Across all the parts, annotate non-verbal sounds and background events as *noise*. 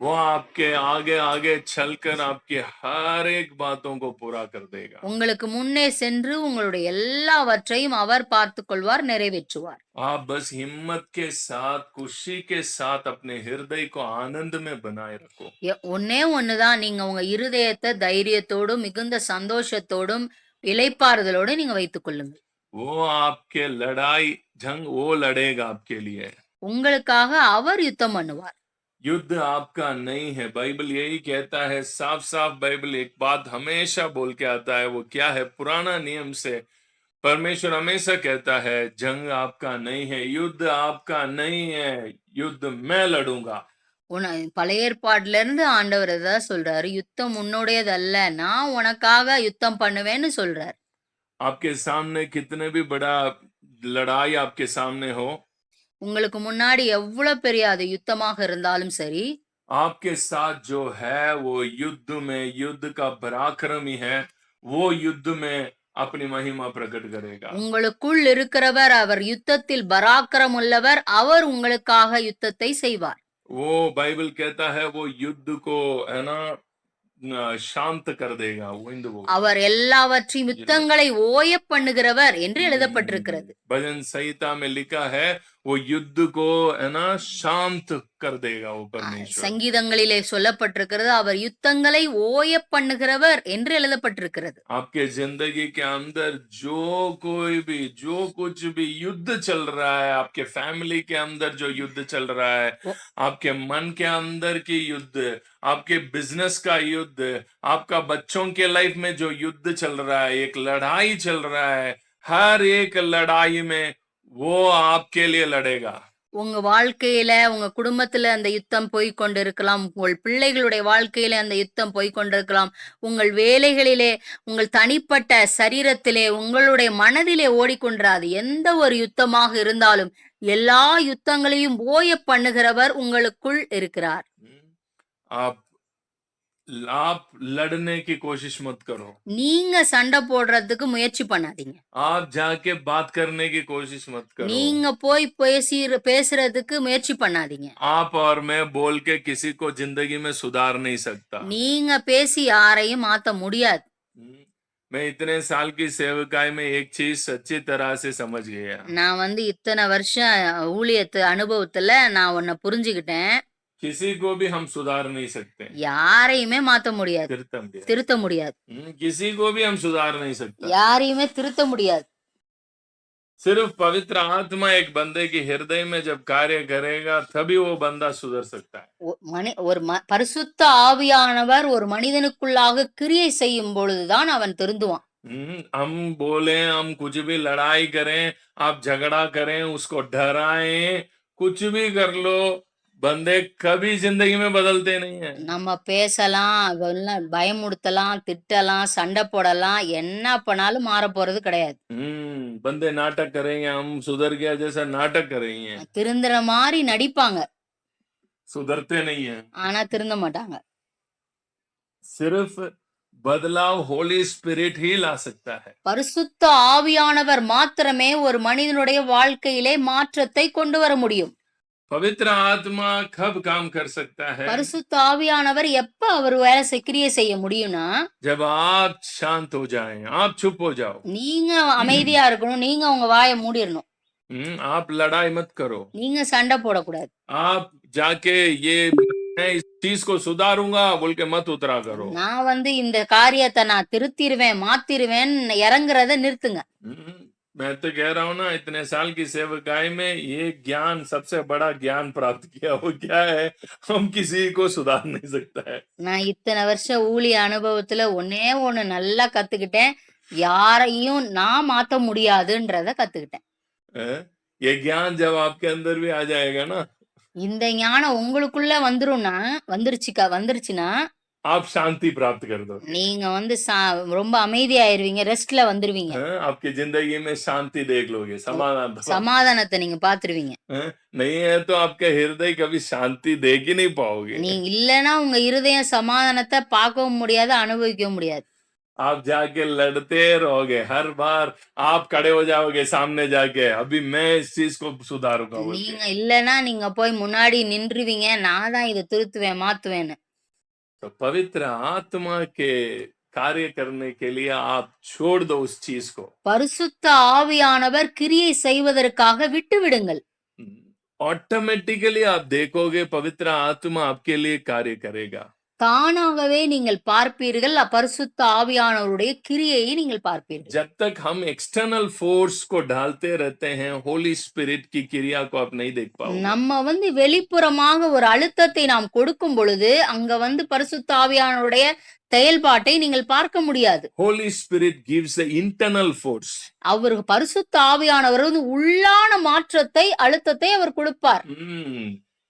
वो आपके आगे आगे चलकर आपकी हर एक बातों को पूरा कर देगा உங்களுக்கு முன்னே சென்று உங்களுடைய எல்லாவற்றையும் அவர் பார்த்துக் கொள்வார் நிறைவேற்றுவார் आप बस हिम्मत के साथ खुशी के साथ अपने हृदय को आनंद में बनाए रखो எ- ஒண்ணே ஒண்ணுதான் நீங்க உங்க இருதயத்தை தைரியத்தோடும் மிகுந்த சந்தோஷத்தோடும் இளைப்பாறுதலோடு நீங்க வைத்துக் கொள்ளுங்க वो आपके लड़ाई जंग वो लड़ेगा आपके लिए உங்களுக்காக அவர் யுத்தம் பண்ணுவார் युद्ध आपका नहीं है बाइबल यही कहता है साफ साफ बाइबल एक बात हमेशा बोल के आता है वो क्या है पुराना नियम से परमेश्वर हमेशा कहता है जंग आपका नहीं है युद्ध आपका नहीं है युद्ध मैं लड़ूंगा உன பழைய ஏற்பாடுல இருந்து ஆண்டவர் தான் சொல்றாரு யுத்தம் உன்னுடையதல்ல நான் உனக்காக யுத்தம் பண்ணுவேன்னு சொல்றார் आपके सामने कितने भी बड़ा लड़ाई आपके सामने हो உங்களுக்கு முன்னாடி எவ்வளவு பெரிய அது யுத்தமாக இருந்தாலும் சரி आपके साथ जो है वो युद्ध में युद्ध का पराक्रम ही है वो युद्ध में अपनी महिमा प्रकट करेगा உங்களுக்குள் இருக்கிறவர் அவர் யுத்தத்தில் பராக்கிரம் உள்ளவர் அவர் உங்களுக்காக யுத்தத்தை செய்வார் वो बाइबल कहता है वो युद्ध को है ना न- शांत कर देगा वो हिंदू वो அவர் எல்லாவற்றையும் யுத்தங்களை ஓய பண்ணுகிறவர் என்று எழுதப்பட்டிருக்கிறது भजन संहिता में लिखा है वो युद्ध को है ना शांत कर देगा वो परमेश्वर சங்கீதங்களிலே சொல்லப்பட்டிருக்கிறது அவர் யுத்தங்களை ஓய பண்ணுகிறவர் என்று எழுதப்பட்டிருக்கிறது आपके जिंदगी के अंदर जो कोई भी जो कुछ भी युद्ध चल रहा है आपके फैमिली के अंदर जो युद्ध चल रहा है वो- आपके मन के अंदर की युद्ध आपके बिजनेस का युद्ध आपका बच्चों के लाइफ में जो युद्ध चल रहा है एक लड़ाई चल रहा है हर एक लड़ाई में वो आपके लिए लड़ेगा உங்க வாழ்க்கையில உங்க குடும்பத்துல அந்த யுத்தம் போய் கொண்டிருக்கலாம் உங்கள் பிள்ளைகளுடைய வாழ்க்கையில அந்த யுத்தம் போய் கொண்டிருக்கலாம் உங்கள் வேலைகளிலே உங்கள் தனிப்பட்ட சரீரத்திலே உங்களுடைய மனதிலே ஓடிக்கொண்டிராது எந்த ஒரு யுத்தமாக இருந்தாலும் எல்லா யுத்தங்களையும் ஓய பண்ணுகிறவர் உங்களுக்குள் இருக்கிறார் आप आप लड़ने की कोशिश मत करो நீங்க சண்டை போடுறதுக்கு முயற்சி பண்ணாதீங்க आप जाके बात करने की कोशिश मत करो நீங்க போய் பேசி பேசுறதுக்கு முயற்சி பண்ணாதீங்க आप और मैं बोल के किसी को जिंदगी में सुधार नहीं सकता நீங்க பேசி யாரையும் மாத்த முடியாது हम्म, मैं इतने साल की सेवकाई में एक चीज सच्ची तरह से समझ गया நான் வந்து இத்தனை வருஷம் ஊழியத்து அனுபவத்துல நான் உன்னை புரிஞ்சுக்கிட்டேன் किसी को भी हम सुधार नहीं सकते யாரையுமே மாத்த முடியாது திருத்தம் दिया। திருத்த முடியாது हम्म, किसी को भी हम सुधार नहीं सकता யாரையுமே திருத்த முடியாது सिर्फ पवित्र आत्मा एक बंदे की हृदय में जब कार्य करेगा तभी वो बंदा सुधर सकता है ஒ- மனி ஒரு ம பரிசுத்த ஆவியானவர் ஒரு மனிதனுக்குள்ளாக கிரியை செய்யும் பொழுதுதான் அவன் திருந்துவான் हम्म, हम बोले हम कुछ भी लड़ाई करें आप झगड़ा करें उसको डराएं कुछ भी कर लो बंदे कभी जिंदगी में बदलते नहीं है நம்ம பேசலாம் அதெல்லாம் பயமுடுத்தலாம் திட்டலாம் சண்டை போடலாம் என்ன பண்ணாலும் மாற போறது கிடையாது हम्म बंदे नाटक करेंगे हम सुधर गया जैसा नाटक करेंगे திருந்துற மாதிரி நடிப்பாங்க सुधरते नहीं है ஆனா திருந்த மாட்டாங்க सिर्फ बदलाव होली स्पिरिट ही ला सकता है பரிசுத்த ஆவியானவர் மாத்திரமே ஒரு மனிதனுடைய வாழ்க்கையிலே மாற்றத்தை கொண்டு வர முடியும் पवित्र आत्मा कब काम कर सकता है பரிசுத்த ஆவியானவர் எப்ப அவர் வேலை செய்- கிரியை செய்ய முடியும்னா जब आप शांत हो जाएं आप चुप हो जाओ நீங்க அமைதியா இருக்கணும் நீங்க உங்க வாயை மூடிடணும் हम्म, आप लड़ाई मत करो நீங்க சண்டை போடக்கூடாது आप जाके ये मैं इस चीज को सुधारूंगा बोल के मत उतरा करो நான் வந்து இந்த காரியத்தை நான் திருத்திருவேன் மாத்திருவேன் இறங்குறத நிறுத்துங்க हम्म, मैं तो कह रहा हूँ ना इतने साल की सेवकाई में ये ज्ञान सबसे बड़ा ज्ञान प्राप्त किया वो क्या है हम किसी को सुधार नहीं सकता है நான் இத்தனை வருஷம் ஊழிய அனுபவத்துல ஒன்னே ஒண்ணு நல்லா கத்துக்கிட்டேன் யாரையும் நான் மாத்த முடியாதுன்றத கத்துக்கிட்டேன் हैं? ये ज्ञान जब आपके अंदर भी आ जाएगा ना இந்த ஞானம் உங்களுக்குள்ள வந்துரும்னா வந்துருச்சுக்கா வந்துருச்சுன்னா आप शांति प्राप्त कर दो நீங்க வந்து சா- ரொம்ப அமைதியாயிருவீங்க ரெஸ்ட்ல வந்துருவீங்க हैं? आपकी जिंदगी में शांति देख लोगे समाधान तो சமாதானத்தை நீங்க பாத்துருவீங்க हैं? नहीं है तो आपका हृदय कभी शांति देख ही नहीं पाओगे நீ இல்லைன்னா உங்க இருதயம் சமாதானத்தை பார்க்கவும் முடியாது அனுபவிக்கவும் முடியாது आप जाके लड़ते रहोगे हर बार आप खड़े हो जाओगे सामने जाके अभी मैं इस चीज को सुधारूंगा बोल के நீங்க இல்லைன்னா நீங்க போய் முன்னாடி நின்றுவீங்க நான் தான் இதை திருத்துவேன் மாத்துவேன்னு तो पवित्र आत्मा के कार्य करने के लिए आप छोड़ दो उस चीज को பரிசுத்த ஆவியானவர் கிரியை செய்வதற்காக விட்டு விடுங்கள் ऑटोमेटिकली आप देखोगे पवित्र आत्मा आपके लिए कार्य करेगा தானாகவே நீங்கள் பார்ப்பீர்கள் பரிசுத்த ஆவியானவருடைய கிரியையை நீங்கள் பார்ப்பீர்கள் जब तक हम एक्सटर्नल फोर्स को डालते रहते हैं होली स्पिरिट की क्रिया को आप नहीं देख पाओगे நம்ம வந்து வெளிப்புறமாக ஒரு அழுத்தத்தை நாம் கொடுக்கும் பொழுது அங்க வந்து பரிசுத்த ஆவியானவருடைய செயல்பாட்டை நீங்கள் பார்க்க முடியாது holy spirit gives the internal force அவர் பரிசுத்த ஆவியானவர் வந்து உள்ளான மாற்றத்தை அழுத்தத்தை அவர் கொடுப்பார்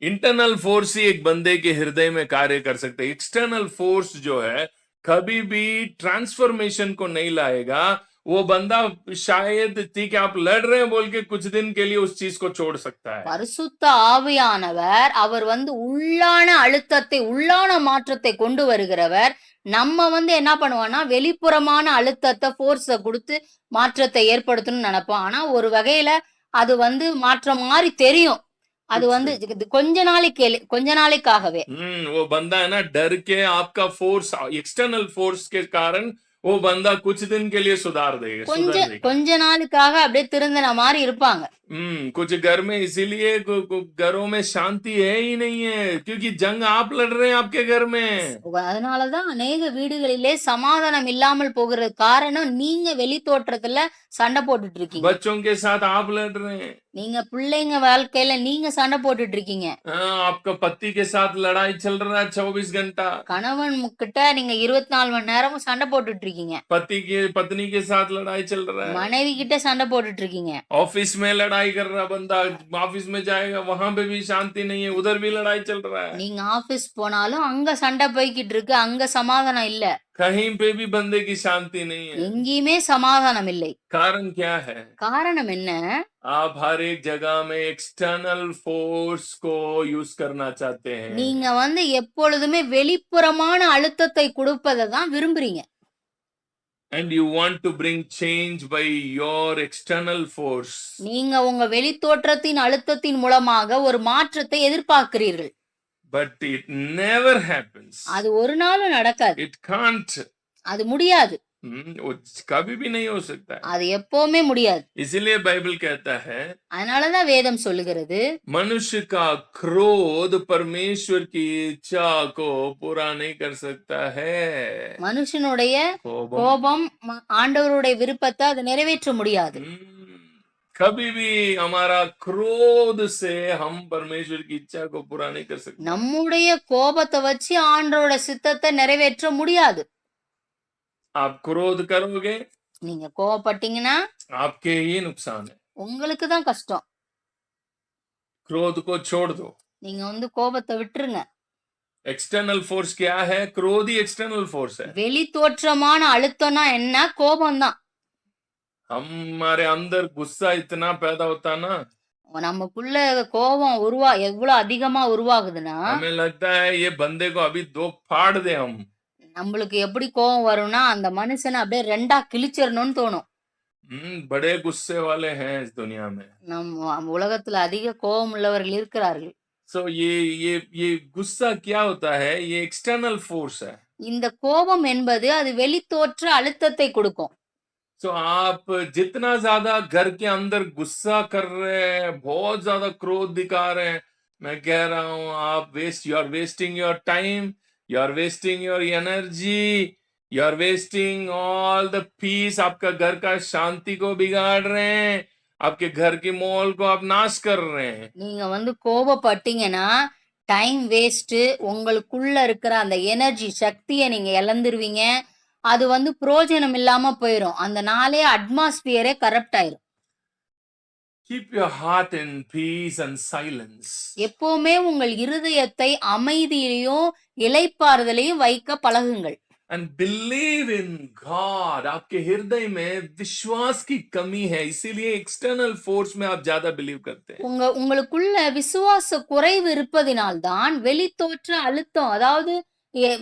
इंटरनल फोर्स ही एक बंदे के हृदय में कार्य कर सकते हैं एक्सटर्नल फोर्स जो है कभी भी ट्रांसफॉर्मेशन को नहीं लाएगा वो बंदा शायद ठीक है आप लड़ रहे हैं बोल के कुछ दिन के लिए उस चीज को छोड़ सकता है பரிசுத்த ஆவியானவர் அவர் வந்து உள்ளான அழுத்தத்தை உள்ளான மாற்றத்தை கொண்டு வருகிறவர் நம்ம வந்து என்ன பண்ணுவோம்னா வெளிப்புறமான அழுத்தத்தை ஃபோர்ஸ கொடுத்து மாற்றத்தை ஏற்படுத்தணும்னு நினைப்போம் ஆனா ஒரு வகையில அது வந்து மாற்றம் மாதிரி தெரியும் அது வந்து இது கொஞ்ச நாளைக்கு கொஞ்ச நாளைக்காகவே हम्म वो बंदा है ना डर के आपका फोर्स एक्सटर्नल फोर्स के कारण वो बंदा कुछ दिन के लिए सुधार देगा கொஞ்ச सुधर देगा கொஞ்ச நாளுக்காக அப்படியே திருந்தின மாதிரி இருப்பாங்க हम्म कुछ घर में इसीलिए कु- कु- घरों में शांति है ही नहीं है क्योंकि जंग आप लड़ रहे हैं आपके घर में அதனாலதான் அநேக வீடுகளிலே சமாதானம் இல்லாமல் போகிறது காரணம் நீங்க வெளி தோற்றத்துல சண்டை போட்டுட்டு இருக்கீங்க बच्चों के साथ आप लड़ रहे हैं நீங்க பிள்ளைங்க வாழ்க்கையில நீங்க சண்டை போட்டுட்டு இருக்கீங்க हाँ, आपका पति के साथ लड़ाई चल रहा है चौबीस घंटा கணவன் கிட்ட நீங்க இருபத்தி நாலு மணி நேரமும் சண்டை போட்டுட்டு இருக்கீங்க पति के पत्नी के साथ लड़ाई चल रहा है மனைவி கிட்ட சண்டை போட்டுட்டு இருக்கீங்க ऑफिस में लड़ाई कर रहा बंदा ऑफिस में जाएगा वहां पे भी शांति नहीं है उधर भी लड़ाई चल रहा है நீங்க ஆபீஸ் போனாலும் அங்க சண்டை போய்கிட்டு இருக்கு அங்க சமாதானம் இல்ல कहीं पे भी बंदे की शांति नहीं है எங்கேயுமே சமாதானம் இல்லை कारण क्या है காரணம் என்ன आप हर एक जगह में एक्सटर्नल फोर्स को यूज करना चाहते हैं நீங்க வந்து எப்பொழுதுமே வெளிப்புறமான அழுத்தத்தை கொடுப்பதை தான் விரும்புறீங்க and you want to bring change by your external force நீங்க உங்க வெளித்தோற்றத்தின் அழுத்தத்தின் மூலமாக ஒரு மாற்றத்தை எதிர்பார்க்கிறீர்கள் but it never happens அது ஒரு நாளும் நடக்காது it can't அது முடியாது हम्म, वो कभी भी नहीं हो सकता है அது எப்பவுமே முடியாது इसीलिए बाइबल कहता है அதனாலதான் வேதம் சொல்லுகிறது मनुष्य का क्रोध परमेश्वर की इच्छा को पूरा नहीं कर सकता है மனுஷனுடைய कोपम கோபம் ம- ஆண்டவருடைய விருப்பத்தை அதை நிறைவேற்ற முடியாது हम्म, कभी भी हमारा क्रोध से हम परमेश्वर की इच्छा को पूरा नहीं कर सकते நம்முடைய கோபத்தை வச்சு ஆண்டவரோட சித்தத்தை நிறைவேற்ற முடியாது आप क्रोध करोगे நீங்க கோபப்பட்டீங்கன்னா आपके ही नुकसान है உங்களுக்கு தான் கஷ்டம் क्रोध को छोड़ दो நீங்க வந்து கோபத்தை விட்டுருங்க एक्सटर्नल फोर्स क्या है क्रोध ही एक्सटर्नल फोर्स है வெளி தோற்றமான அழுத்தம்னா என்ன கோபம் தான் हमारे अंदर गुस्सा इतना पैदा होता ना நமக்குள்ள கோபம் உருவா எவ்வளவு அதிகமா உருவாகுதுன்னா हमें लगता है ये बंदे को अभी दो फाड़ दे हम நம்மளுக்கு எப்படி கோபம் வரும்னா அந்த மனுஷனை அப்படியே ரெண்டா கிழிச்சிடணும்னு தோணும் हम्म, बड़े गुस्से वाले हैं इस दुनिया में நம்ம உலகத்துல அதிக கோபம் உள்ளவர்கள் இருக்கிறார்கள் सो ये ये ये गुस्सा क्या होता है ये एक्सटर्नल फोर्स है இந்த கோபம் என்பது அது வெளித்தோற்ற அழுத்தத்தை கொடுக்கும் सो आप जितना ज्यादा घर के अंदर गुस्सा कर रहे हैं बहुत ज्यादा क्रोध दिखा रहे हैं मैं कह रहा हूं आप waste you are wasting your time you are wasting your energy you are wasting all the peace आपका घर का शांति को बिगाड़ रहे हैं आपके घर के माहौल को आप नाश कर रहे हैं நீங்க வந்து கோபப்பட்டீங்கன்னா டைம் வேஸ்ட் உங்களுக்குள்ள இருக்கிற அந்த எனர்ஜி சக்தியை நீங்க இழந்துருவீங்க அது வந்து பிரயோஜனம் இல்லாம போயிடும் அந்த நாளே அட்மாஸ்பியரே கரப்ட் ஆயிரும் keep your heart in peace and silence எப்பவுமே உங்கள் இருதயத்தை அமைதியிலையும் இளைப்பாறுதலையும் வைக்க பழகுங்கள் and believe in God आपके हृदय में विश्वास की कमी है इसीलिए एक्सटर्नल फोर्स में आप ज्यादा बिलीव करते हैं உங்க உங்களுக்குள்ள விசுவாச குறைவு இருப்பதினால்தான் வெளித்தோற்ற அழுத்தம் அதாவது எ-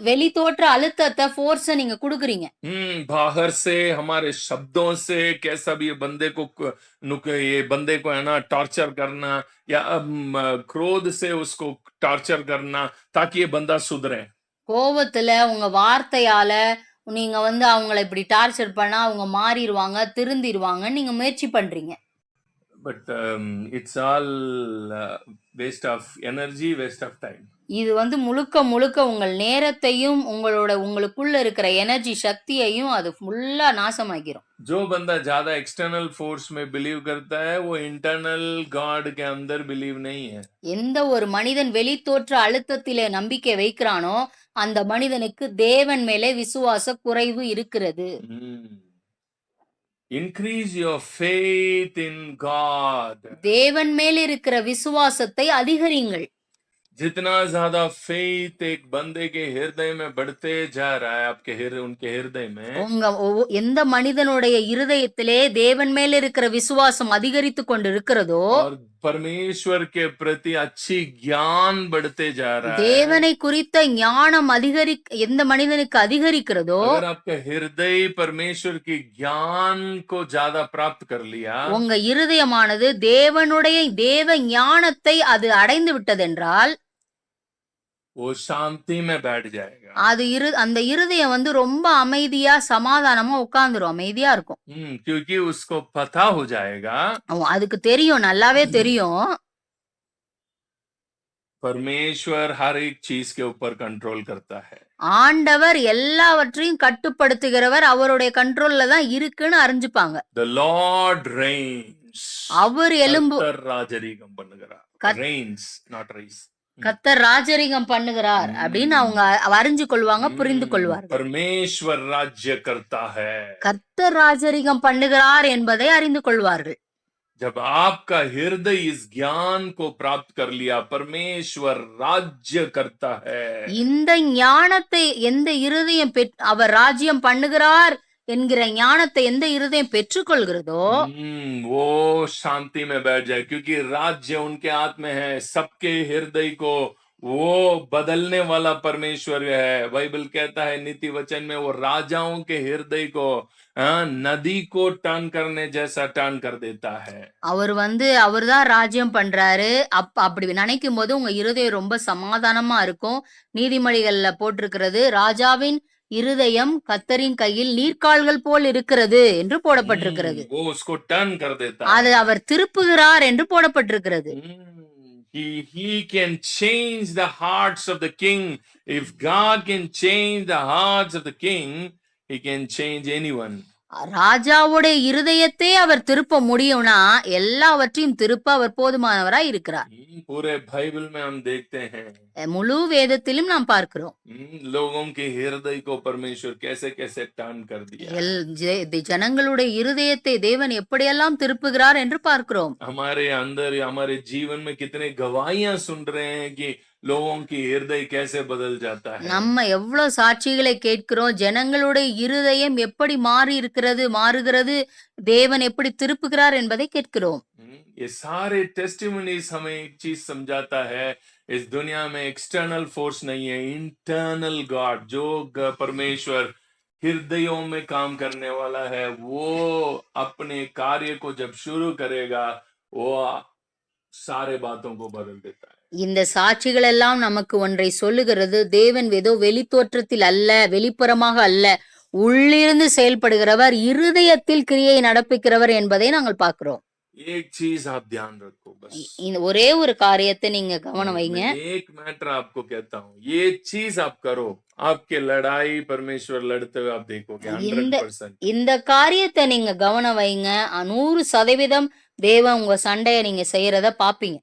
வெளி தோற்ற அழுத்தத்தை ஃபோர்ஸ நீங்க குடுக்குறீங்க हम्म बाहर से हमारे शब्दों से कैसा भी ये बंदे को क- नुक ये बंदे को है ना टॉर्चर करना या अम, क्रोध से उसको टॉर्चर करना ताकि ये बंदा सुधरे கோவத்துல உங்க வார்த்தையால நீங்க வந்து அவங்கள இப்படி டார்ச்சர் பண்ணா அவங்க மாறிடுவாங்க திருந்திடுவாங்கன்னு நீங்க முயற்சி பண்றீங்க but um, it's all uh, waste of energy waste of time இது வந்து முழுக்க முழுக்க உங்கள் நேரத்தையும் உங்களோட உங்களுக்குள்ள இருக்கிற எனர்ஜி சக்தியையும் அது ஃபுல்லா நாசமாக்கிரும் जो बंदा ज्यादा एक्सटर्नल फोर्स में बिलीव करता है वो इंटरनल गॉड के अंदर बिलीव नहीं है எந்த ஒரு மனிதன் வெளித்தோற்ற அழுத்தத்திலே நம்பிக்கை வைக்கிறானோ அந்த மனிதனுக்கு தேவன் மேலே விசுவாச குறைவு இருக்கிறது increase your faith in God தேவன் மேல் இருக்கிற விசுவாசத்தை அதிகரிங்கள் जितना ज्यादा फेथ एक बंदे के हृदय में बढ़ते जा रहा है आपके हृदय उनके हृदय में உங்க ஒவ்வொ- எந்த மனிதனுடைய இருதயத்திலே தேவன் மேல் இருக்கிற விசுவாசம் அதிகரித்து கொண்டு இருக்கிறதோ और परमेश्वर के प्रति अच्छी ज्ञान बढ़ते जा रहा है தேவனை குறித்த ஞானம் அதிகரி எந்த மனிதனுக்கு அதிகரிக்கிறதோ अगर आपका हृदय परमेश्वर की ज्ञान को ज्यादा प्राप्त कर लिया உங்க இருதயமானது தேவனுடைய தேவ ஞானத்தை அது அடைந்து விட்டதென்றால் वो शांति में बैठ जाएगा அது இரு அந்த இருதயம் வந்து ரொம்ப அமைதியா சமாதானமா உட்கார்ந்துரும் அமைதியா இருக்கும் हम्म, क्योंकि उसको पता हो जाएगा அவன் அதுக்கு தெரியும் நல்லாவே தெரியும் परमेश्वर हर एक चीज के ऊपर कंट्रोल करता है ஆண்டவர் எல்லாவற்றையும் கட்டுப்படுத்துகிறவர் அவருடைய கண்ட்ரோல்ல தான் இருக்குன்னு அறிஞ்சுப்பாங்க द लॉर्ड reigns அவர் எலும்பு கர்த்தர் ராஜரீகம் பண்ணுகிறார் கத்- reigns not ரைஸ் கத்தர் ராஜரிகம் பண்ணுகிறார் அப்படின்னு அவங்க அ- அறிஞ்சு கொள்வாங்க புரிந்து கொள்வார்கள் परमेश्वर राज्य करता है கர்த்தர் ராஜரிகம் பண்ணுகிறார் என்பதை அறிந்து கொள்வார்கள் जब आपका हृदय इस ज्ञान को प्राप्त कर लिया परमेश्वर राज्य करता है இந்த ஞானத்தை எந்த இருதயம் பெற் அவர் ராஜ்யம் பண்ணுகிறார் என்கிற ஞானத்தை எந்த இருதயம் பெற்றுக்கொள்கிறதோ हम्म, वो शांति में बैठ जाए क्योंकि राज्य उनके हाथ में है सबके हृदय को वो बदलने वाला परमेश्वर है बाइबल कहता है नीति वचन में वो राजाओं के हृदय को हाँ, नदी को टर्न करने जैसा टर्न कर देता है அவர் வந்து அவர்தான் ராஜ்யம் பண்றாரு அப் அப்படி நினைக்கும் போது உங்க இருதயம் ரொம்ப சமாதானமா இருக்கும் நீதிமொழிகள்ல போட்டிருக்கிறது ராஜாவின் இருதயம் கத்தரின் கையில் நீர்க்கால்கள் போல் இருக்கிறது என்று போடப்பட்டிருக்கிறது அது அவர் திருப்புகிறார் என்று போடப்பட்டிருக்கிறது He, he can change the hearts of the king. If God can change the hearts of the king, he can change anyone. ராஜாவுடைய இருதயத்தை அவர் திருப்ப முடியும்னா எல்லாவற்றையும் திருப்ப அவர் போதுமானவராய் இருக்கிறார் हम्म, पूरे बाइबल में हम देखते हैं அஹ் முழு வேதத்திலும் நாம் பார்க்கிறோம் हम्म, लोगों के हृदय को परमेश्वर कैसे कैसे टर्न कर दिया எல் ஜெ- தி- ஜனங்களுடைய இருதயத்தை தேவன் எப்படியெல்லாம் திருப்புகிறார் என்று பார்க்கிறோம் हमारे अंदर हमारे जीवन में कितने गवाहियां सुन रहे हैं कि लोगों की हृदय कैसे बदल जाता है நம்ம எவ்வளவு சாட்சிகளை கேட்கிறோம் ஜனங்களுடைய இருதயம் எப்படி மாறி இருக்கிறது மாறுகிறது தேவன் எப்படி திருப்புகிறார் என்பதை கேட்கிறோம் हम्म, ये सारे टेस्टिमनीज हमें एक चीज समझाता है इस दुनिया में एक्सटर्नल फोर्स नहीं है इंटरनल गॉड जो ग- परमेश्वर हृदयों में काम करने वाला है वो अपने कार्य को जब शुरू करेगा वो सारे बातों को बदल देता है இந்த சாட்சிகள் எல்லாம் நமக்கு ஒன்றை சொல்லுகிறது தேவன் ஏதோ வெளித்தோற்றத்தில் அல்ல வெளிப்புறமாக அல்ல உள்ளிருந்து செயல்படுகிறவர் இருதயத்தில் கிரியை நடப்பிக்கிறவர் என்பதை நாங்கள் பார்க்கிறோம் एक चीज आप ध्यान रखो बस இ- இந்த ஒரே ஒரு காரியத்தை நீங்க கவனம் வைங்க मैं एक मैटर आपको कहता हूँ ये चीज आप करो आपके लड़ाई परमेश्वर लड़ते हुए आप देखोगे हंड्रेड இந்த- परसेंट இந்த காரியத்தை நீங்க கவனம் வைங்க அ, நூறு சதவீதம் தேவன் உங்க சண்டையை நீங்க செய்யறத பாப்பீங்க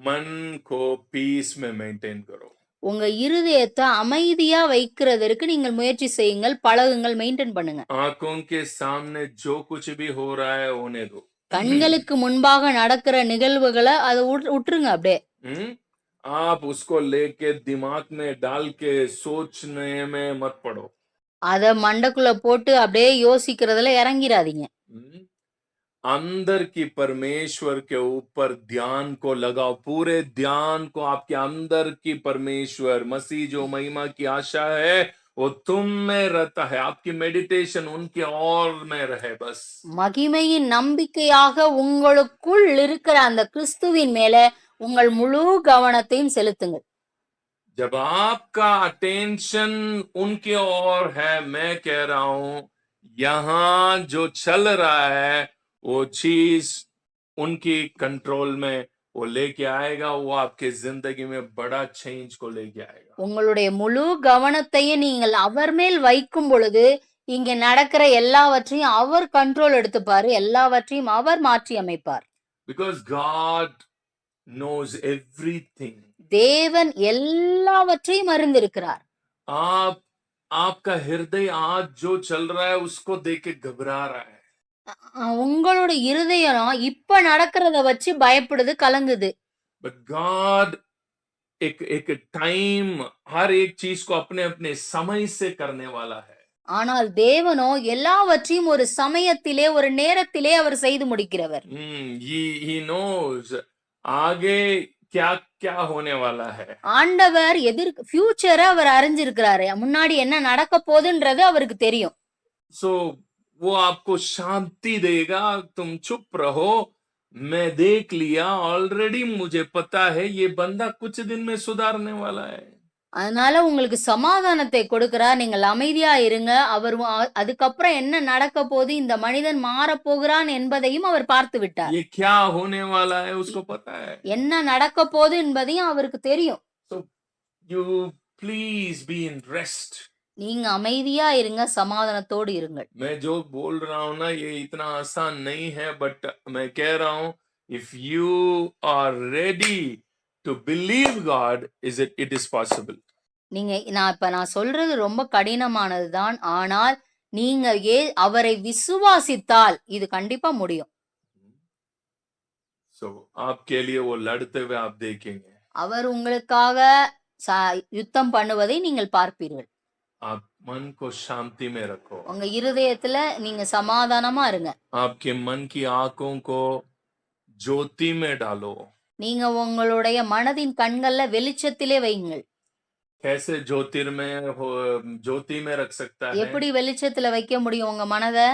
मन को पीस में मेंटेन करो உங்க இருதயத்தை அமைதியா வைக்கிறதற்கு நீங்கள் முயற்சி செய்யுங்கள் பழகுங்கள் மெயின்டைன் பண்ணுங்க आंखों के सामने जो कुछ भी हो रहा है होने दो கண்களுக்கு முன்பாக நடக்கிற நிகழ்வுகளை அதை உட்- விட்டுருங்க அப்படியே हम्म? आप उसको लेके दिमाग में डाल के सोचने में मत पड़ो அத மண்டைக்குள்ள போட்டு அப்படியே யோசிக்கிறதுல இறங்கிராதீங்க हम्म? अंदर की परमेश्वर के ऊपर ध्यान को लगाओ पूरे ध्यान को आपके अंदर की परमेश्वर मसीह जो महिमा की आशा है वो तुम में रहता है आपकी मेडिटेशन उनके और में रहे बस மகிமையின் நம்பிக்கையாக உங்களுக்குள் இருக்கிற அந்த கிறிஸ்துவின் மேல உங்கள் முழு கவனத்தையும் செலுத்துங்கள் जब आपका अटेंशन उनके ओर है मैं कह रहा हूं यहां जो चल रहा है वो चीज उनकी कंट्रोल में वो लेके आएगा वो आपके जिंदगी में बड़ा चेंज को लेके आएगा உங்களுடைய முழு கவனத்தையும் நீங்கள் அவர் மேல் வைக்கும் பொழுது இங்க நடக்கிற எல்லாவற்றையும் அவர் கண்ட்ரோல் எடுத்துப்பாரு எல்லாவற்றையும் அவர் மாற்றி அமைப்பார் because God knows everything. தேவன் எல்லாவற்றையும் அறிந்திருக்கிறார் आप आपका हृदय आज जो चल रहा है उसको देख के घबरा रहा है அஹ் உங்களோட இருதயம் இப்ப நடக்கிறத வச்சு பயப்படுது கலங்குது बट गॉड एक एक टाइम हर एक चीज को अपने अपने समय से करने वाला है ஆனால் தேவனோ எல்லாவற்றையும் ஒரு சமயத்திலே ஒரு நேரத்திலே அவர் செய்து முடிக்கிறவர் हम्म he he knows आगे क्या क्या होने वाला है ஆண்டவர் எதிர் ஃபியூச்சரை அவர் அறிஞ்சிருக்கிறாரு முன்னாடி என்ன நடக்க போகுதுன்றது அவருக்கு தெரியும் सो वो आपको शांति देगा तुम चुप रहो मैं देख लिया ऑलरेडी मुझे पता है ये बंदा कुछ दिन में सुधारने वाला है அதனால உங்களுக்கு சமாதானத்தை கொடுக்கிறார் நீங்கள் அமைதியா இருங்க அவர் வ- அதுக்கப்புறம் என்ன நடக்க போகுது இந்த மனிதன் மாறப் போகிறான் என்பதையும் அவர் பார்த்து விட்டார் ये क्या होने वाला है उसको पता है என்ன நடக்க போகுது என்பதையும் அவருக்கு தெரியும் you please be in rest நீங்க அமைதியா இருங்க சமாதானத்தோடு இருங்கள் मैं जो बोल रहा हूं ना ये इतना आसान नहीं है बट मैं कह रहा हूं if you are ready to believe God is it it is possible நீங்க நான் இப்ப நான் சொல்றது ரொம்ப கடினமானதுதான் ஆனால் நீங்க ஏ அவரை விசுவாசித்தால் இது கண்டிப்பா முடியும் सो आपके लिए वो लड़ते हुए आप देखेंगे அவர் உங்களுக்காக ச- யுத்தம் பண்ணுவதை நீங்கள் பார்ப்பீர்கள் आप मन को शांति में रखो உங்க இருதயத்துல நீங்க சமாதானமா இருங்க आपके मन की आंखों को ज्योति में डालो நீங்க உங்களுடைய மனதின் கண்கள்ல வெளிச்சத்திலே வையுங்கள் कैसे ज्योतिर्मय हो ज्योति में रख सकता है எப்படி வெளிச்சத்துல வைக்க முடியும் உங்க மனதை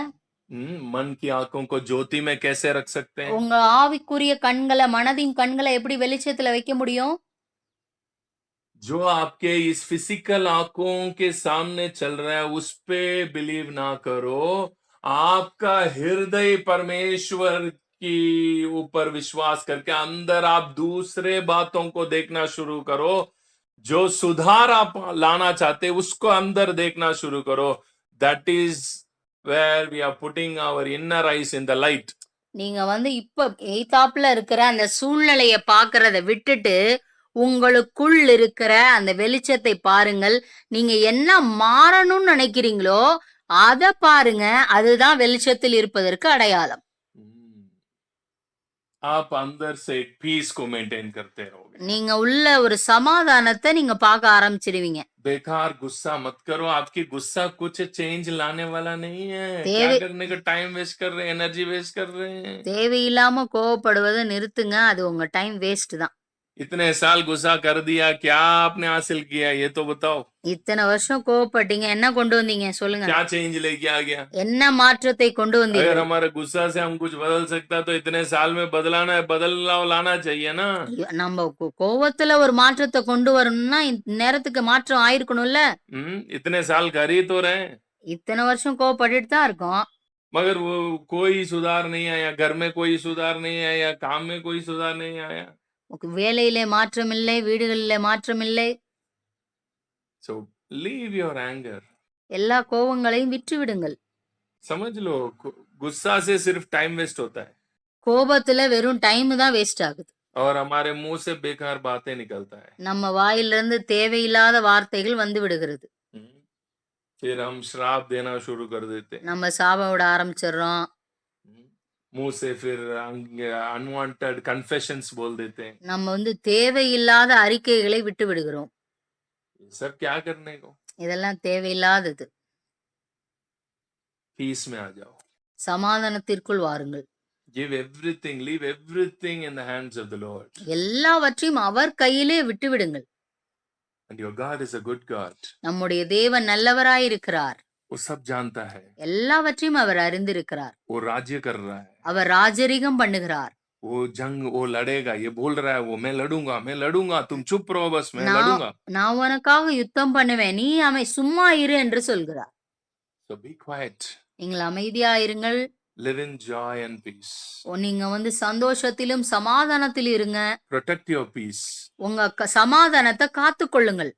हम्म, मन की आंखों को ज्योति में कैसे रख सकते हैं உங்க ஆவிக்குரிய கண்களை மனதின் கண்களை எப்படி வெளிச்சத்துல வைக்க முடியும் जो आपके इस फिजिकल आंखों के सामने चल रहा है उस पे बिलीव ना करो आपका हृदय परमेश्वर की ऊपर विश्वास करके अंदर आप दूसरे बातों को देखना शुरू करो जो सुधार आप लाना चाहते उसको अंदर देखना शुरू करो that is where we are putting our inner eyes in the light நீங்க வந்து இப்ப எய்தாப்புல இருக்கிற அந்த சூழ்நிலைய பாக்குறத விட்டுட்டு உங்களுக்குள் இருக்கிற அந்த வெளிச்சத்தை பாருங்கள் நீங்க என்ன மாறணும்னு நினைக்கிறீங்களோ அத பாருங்க அதுதான் வெளிச்சத்தில் இருப்பதற்கு அடையாளம் हम्म। आप अंदर से एक पीस को मेंटेन करते रहोगे நீங்க உள்ள ஒரு சமாதானத்தை நீங்க பார்க்க ஆரம்பிச்சிடுவீங்க बेकार गुस्सा मत करो आपकी गुस्सा कुछ चेंज लाने वाला नहीं है क्या देवी- करने का टाइम वेस्ट कर रहे हैं एनर्जी वेस्ट कर रहे हैं தேவையில்லாம கோவப்படுவதை நிறுத்துங்க அது உங்க டைம் வேஸ்ட் தான் इतने साल गुस्सा कर दिया क्या आपने हासिल किया ये तो बताओ இத்தனை வருஷம் கோவப்பட்டீங்க என்ன கொண்டு வந்தீங்க சொல்லுங்க क्या चेंज लेके आ गया என்ன மாற்றத்தை கொண்டு अगर வந்தீர்கள் हमारे गुस्सा से हम कुछ बदल सकता तो इतने साल में बदलाना है बदलाव लाना चाहिए ना ஐயோ, நம்ம கோ- கோவத்துல ஒரு மாற்றத்தை கொண்டு வரணும்னா இந்த நேரத்துக்கு மாற்றம் ஆயிருக்கணும்ல हम्म इतने साल कर ही तो रहे हैं இத்தனை வருஷம் கோவப்பட்டுட்டு தான் இருக்கோம் मगर वो कोई सुधार नहीं आया घर में कोई सुधार नहीं आया काम में कोई सुधार नहीं आया உங்க வேலையிலே மாற்றம் இல்லை வீடுகளிலே மாற்றம் இல்லை सो लीव योर एंगर எல்லா கோவங்களையும் விற்று விடுங்கள் समझ लो गु- गुस्सा से सिर्फ टाइम वेस्ट होता है கோபத்துல வெறும் டைம் தான் வேஸ்ட் ஆகுது और हमारे मुंह से बेकार बातें निकलता है நம்ம வாயிலிருந்து தேவையில்லாத வார்த்தைகள் வந்து விடுகிறது हम्म। फिर हम श्राप देना शुरू कर देते हैं நம்ம சாபம் விட ஆரம்பிச்சிடுறோம் हम्म। मुंह से फिर अनवांटेड कन्फेशंस बोल देते हैं நம்ம வந்து தேவையில்லாத அறிக்கைகளை விட்டு விடுகிறோம் ये सब क्या करने को இதெல்லாம் தேவையில்லாதது पीस में आ जाओ சமாதானத்திற்குள் வாருங்கள் Give everything, leave everything in the hands of the Lord. எல்லாவற்றையும் அவர் கையிலே விட்டு விடுங்கள் And your God is a good God. நம்முடைய தேவன் நல்லவராயிருக்கிறார் वो सब जानता है எல்லாவற்றையும் அவர் அறிந்திருக்கிறார் वो राज्य कर रहा है அவர் ராஜரிகம் பண்ணுகிறார் वो जंग वो लड़ेगा ये बोल रहा है वो मैं लड़ूंगा मैं लड़ूंगा तुम चुप रहो बस मैं ना- लड़ूंगा நான் உனக்காக யுத்தம் பண்ணுவேன் நீ அமை சும்மா இரு என்று சொல்கிறார் so be quiet நீங்கள் அமைதியாயிருங்கள் live in joy and peace ஓ, நீங்க வந்து சந்தோஷத்திலும் சமாதானத்தில் இருங்க protect your peace உங்க க- சமாதானத்தை காத்து கொள்ளுங்கள்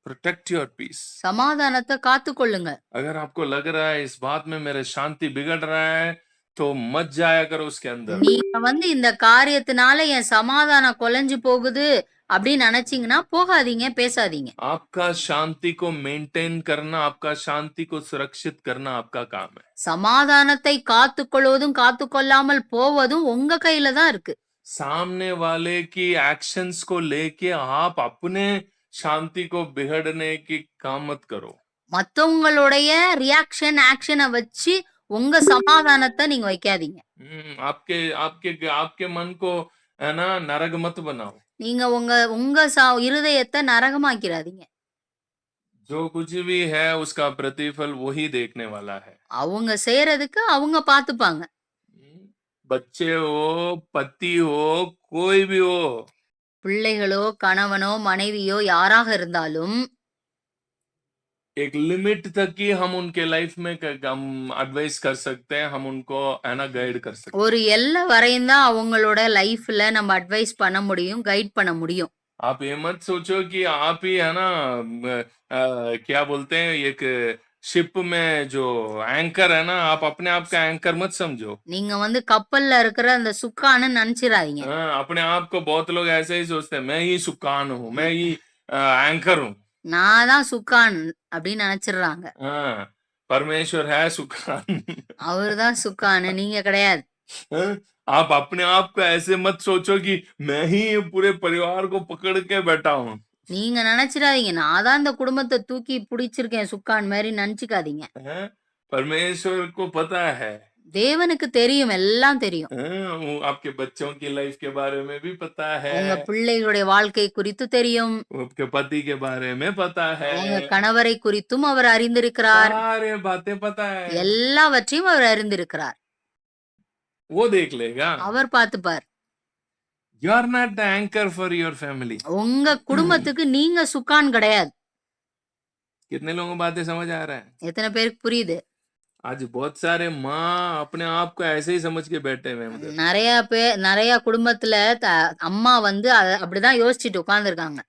Hmm. protect your peace சமாதானத்தை காத்து கொள்ளுங்க अगर आपको लग रहा है इस बात में मेरे शांति बिगड़ रहा है तो मत जाया करो उसके अंदर நீங்க வந்து இந்த காரியத்தினால என் சமாதானம் குலைஞ்சு போகுது அப்படின்னு நினைச்சீங்கன்னா போகாதீங்க பேசாதீங்க आपका शांति को मेंटेन करना आपका शांति को सुरक्षित करना आपका काम है சமாதானத்தை காத்து கொள்வதும் காத்து கொள்ளாமல் போவதும் உங்க கையில தான் இருக்கு सामने वाले की एक्शंस को लेके आप अपने शांति को बिगड़ने की काम मत करो மத்தவங்களுடைய ரியாக்ஷன் ஆக்ஷனை வச்சு உங்க சமாதானத்தை நீங்க வைக்காதீங்க हम्म, आपके आपके आपके मन को है ना नरक मत बनाओ நீங்க உங்க உங்க ச- இருதயத்தை நரகமாக்கிறாதீங்க जो कुछ भी है उसका प्रतिफल वही देखने वाला है அவங்க செய்யறதுக்கு அவங்க பாத்துப்பாங்க हम्म, बच्चे हो पति हो कोई भी हो பிள்ளைகளோ கணவனோ மனைவியோ யாராக இருந்தாலும் एक लिमिट तक ही हम उनके लाइफ में क- हम एडवाइस कर सकते हैं हम उनको है ना गाइड कर सकते हैं ஒரு எல்லை வரையும் தான் அவங்களோட லைஃப்ல நம்ம அட்வைஸ் பண்ண முடியும் கைட் பண்ண முடியும் आप ये मत सोचो कि आप ही है ना म, अ, क्या बोलते हैं एक शिप में जो एंकर है ना आप अपने आप का एंकर मत समझो நீங்க வந்து கப்பல்ல இருக்கிற அந்த சுக்கான்னு நினைச்சிடாதீங்க हाँ, अपने आप को बहुत लोग ऐसे ही सोचते हैं मैं ही सुकान हूँ मैं ही एंकर हूँ நான் தான் சுக்கான் அப்படின்னு நினைச்சிடுறாங்க हाँ, परमेश्वर है सुकान அவர் தான் சுக்கான்னு நீங்க கிடையாது हाँ, आप अपने आप को ऐसे मत सोचो कि मैं ही ये पूरे परिवार को पकड़ के बैठा हूँ நீங்க நினைச்சிடாதீங்க நான் தான் இந்த குடும்பத்தை தூக்கி பிடிச்சிருக்கேன் சுக்கான் மாதிரி நினைச்சுக்காதீங்க हाँ, परमेश्वर को पता है தேவனுக்கு தெரியும் எல்லாம் தெரியும் हाँ, वो आपके बच्चों की लाइफ के बारे में भी पता உங்க है பிள்ளைகளுடைய வாழ்க்கை குறித்து தெரியும் आपके पति के बारे में पता உங்க है கணவரை குறித்தும் அவர் அறிந்திருக்கிறார் सारे बातें पता है எல்லாவற்றையும் அவர் அறிந்திருக்கிறார் वो देख लेगा அவர் பார்த்துப்பார் you are not the anchor for your family உங்க குடும்பத்துக்கு நீங்க சுக்கான் கிடையாது कितने लोगों को बातें समझ आ रहा है எத்தனை பேருக்கு புரியுது आज बहुत सारे माँ अपने आप को ऐसे ही समझ के बैठे हुए हैं उधर நிறைய பேர் நிறைய குடும்பத்துல த- அம்மா வந்து அத அப்படிதான் யோசிச்சுட்டு உட்கார்ந்துருக்காங்க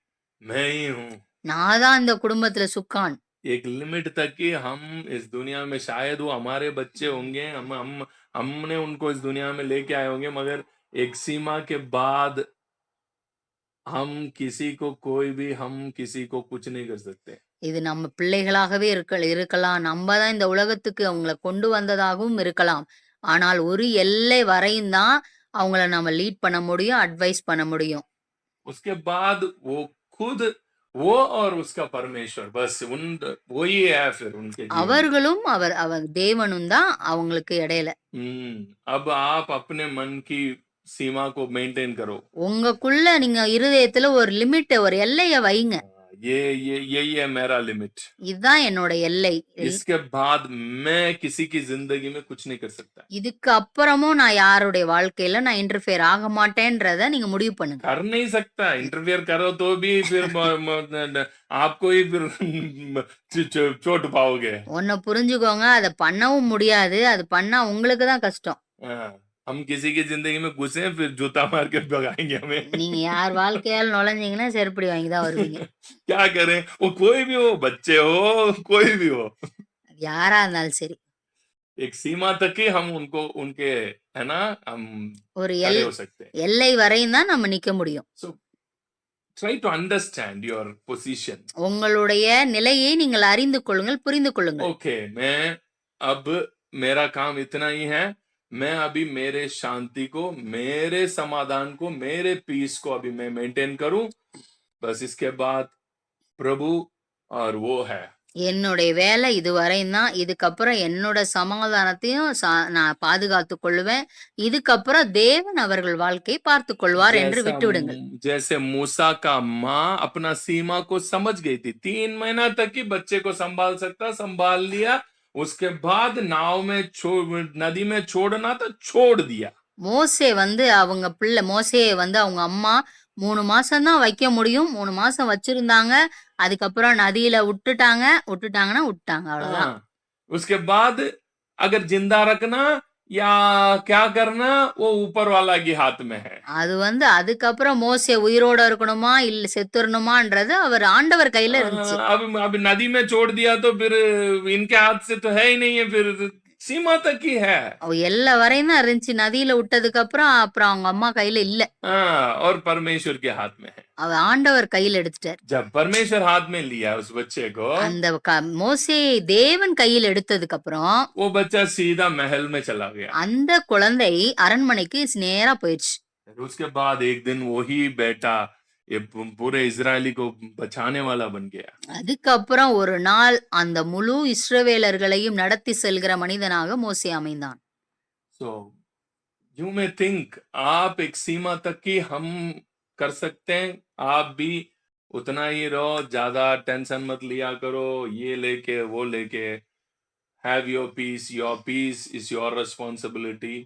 मैं ही हूँ நான் தான் இந்த குடும்பத்துல சுக்கான் एक लिमिट तक ही हम इस दुनिया में शायद वो हमारे बच्चे होंगे हम हम हमने उनको इस दुनिया में लेके आए होंगे मगर एक सीमा के बाद हम किसी को कोई भी हम किसी को कुछ नहीं कर सकते இது நம்ம பிள்ளைகளாகவே இருக்க இருக்கலாம் நம்ம தான் இந்த உலகத்துக்கு அவங்கள கொண்டு வந்ததாகவும் இருக்கலாம் ஆனால் ஒரு எல்லை வரையும் தான் அவங்கள நம்ம லீட் பண்ண முடியும் அட்வைஸ் பண்ண முடியும் उसके बाद वो खुद वो और उसका परमेश्वर बस उन वही है फिर उनके जीवन में அவர்களும் அவர் அவர் தேவனும் தான் அவங்களுக்கு இடையில हम्म अब आप अपने मन की सीमा को मेंटेन करो உங்களுக்குள்ள நீங்க இருதயத்துல ஒரு லிமிட் ஒரு எல்லைய வைங்க ये ये यही है मेरा लिमिट இதுதான் என்னோட எல்லை इसके बाद मैं किसी की जिंदगी में कुछ नहीं कर सकता இதுக்கு அப்புறமும் நான் யாருடைய வாழ்க்கையில நான் இன்டர்ஃபியர் ஆக மாட்டேன்றத நீங்க முடிவு பண்ணுங்க कर नहीं सकता इंटरफियर करो तो भी फिर म- म- न- आपको ही फिर च- च- चोट पाओगे ஒன்ன புரிஞ்சுக்கோங்க அதை பண்ணவும் முடியாது அது பண்ணா உங்களுக்கு தான் கஷ்டம் हाँ, हम किसी की जिंदगी में घुसे फिर जूता मार के भगाएंगे हमें। நீங்க யார் வாழ்க்கையால் நுழைஞ்சீங்கன்னா செருப்படி வாங்கி தான் வருவீங்க. *laughs* क्या करें? वो कोई भी हो बच्चे हो कोई भी हो। அது யாரா இருந்தாலும் சரி. एक सीमा तक ही हम उनको उनके है ना हम ஒரு எல் हो सकते हैं। எல்லை வரையும் தான் நம்ம நிக்க முடியும். So try to understand your position உங்களுடைய நிலையை நீங்கள் அறிந்து கொள்ளுங்கள் புரிந்து கொள்ளுங்கள். ஓகே மே அப் மேரா காம் இத்தனை ही मैं अभी मेरे शांति को मेरे समाधान को मेरे पीस को अभी मैं मेंटेन करूं बस इसके बाद प्रभु और वो है என்னுடைய வேலை இதுவரையும் தான் இதுக்கப்புறம் என்னோட சமாதானத்தையும் சா- நான் பாதுகாத்து கொள்ளுவேன் இதுக்கப்புறம் தேவன் அவர்கள் வாழ்க்கையை பார்த்து கொள்வார் என்று जैसा விட்டு விடுங்கள் जैसे मूसा का माँ अपना सीमा को समझ गई थी तीन महीना तक ही बच्चे को संभाल सकता संभाल लिया उसके बाद नाव में छोड़ नदी में छोड़ना तो छोड़ दिया மோசே வந்து அவங்க பிள்ளை மோசேயை வந்து அவங்க அம்மா மூணு மாசம் தான் வைக்க முடியும் மூணு மாசம் வச்சிருந்தாங்க அதுக்கப்புறம் நதியில விட்டுட்டாங்க விட்டுட்டாங்கன்னா விட்டாங்க அவ்வளவுதான் हाँ उसके बाद अगर जिंदा रखना या क्या करना वो ऊपर वाला के हाथ में है அது வந்து அதுக்கப்புறம் மோசே உயிரோட இருக்கணுமா இல்ல செத்துறணுமான்றது அவர் ஆண்டவர் கையில இருந்துச்சு हाँ, अब अब नदी में छोड़ दिया तो फिर इनके हाथ से तो है ही नहीं है फिर सीमा तक ही है அவ எல்லா வரையும் தான் இருந்துச்சு நதியில விட்டதுக்கு அப்புறம் அப்புறம் அவங்க அம்மா கையில இல்ல हाँ और परमेश्वर के हाथ में है அவ ஆண்டவர் கையில எடுத்துட்டார் जब परमेश्वर हाथ में लिया उस बच्चे को அந்த க- மோசேயை தேவன் கையில் எடுத்ததுக்கு அப்புறம் वो बच्चा सीधा महल में चला गया அந்த குழந்தை அரண்மனைக்கு நேரா போயிடுச்சு फिर उसके बाद एक दिन वही बेटा ये पू- पूरे इजरायली को बचाने वाला बन गया அதுக்கப்புறம் ஒரு நாள் அந்த முழு இஸ்ரவேலர்களையும் நடத்தி செல்கிற மனிதனாக மோசே அமைந்தான் सो यू मे थिंक आप एक सीमा तक ही हम कर सकते हैं आप भी उतना ही रहो ज्यादा टेंशन मत लिया करो ये लेके वो लेके have your peace your peace is your responsibility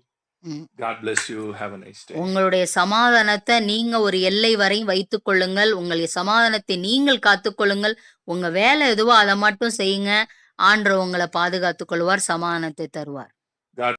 ம். God bless you. Have a nice day. உங்களுடைய சமாதானத்தை நீங்க ஒரு எல்லை வரை வைத்துக் கொள்ளுங்கள். உங்களுடைய சமாதானத்தை நீங்கள் காத்துக்கொள்ளுங்கள் உங்க வேலை எதுவோ அதை மட்டும் செய்யுங்க. ஆண்டவர் உங்களை பாதுகாத்துக் கொள்வார் சமாதானத்தை தருவார்.